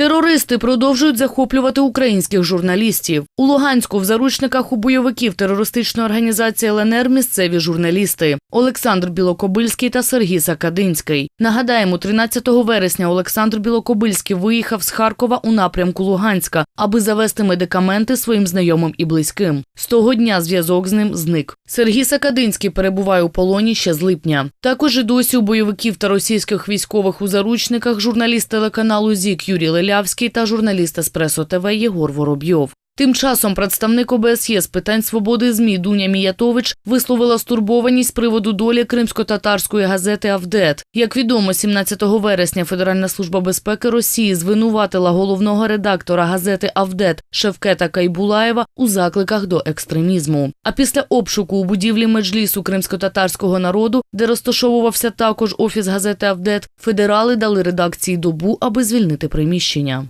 Терористи продовжують захоплювати українських журналістів. У Луганську в заручниках у бойовиків терористичної організації ЛНР місцеві журналісти Олександр Білокобильський та Сергій Сакадинський. Нагадаємо, 13 вересня Олександр Білокобильський виїхав з Харкова у напрямку Луганська, аби завести медикаменти своїм знайомим і близьким. З того дня зв'язок з ним зник. Сергій Сакадинський перебуває у полоні ще з липня. Також і досі у бойовиків та російських військових у заручниках журналіст телеканалу ЗІК Юрій Лелявський та журналіст Еспресо ТВ Єгор Воробйов. Тим часом представник ОБСЄ з питань свободи ЗМІ Дуня Міятович висловила стурбованість з приводу долі кримсько-татарської газети «Авдет». Як відомо, 17 вересня Федеральна служба безпеки Росії звинуватила головного редактора газети «Авдет» Шевкета Кайбулаєва у закликах до екстремізму. А після обшуку у будівлі меджлісу кримсько-татарського народу, де розташовувався також офіс газети «Авдет», федерали дали редакції добу, аби звільнити приміщення.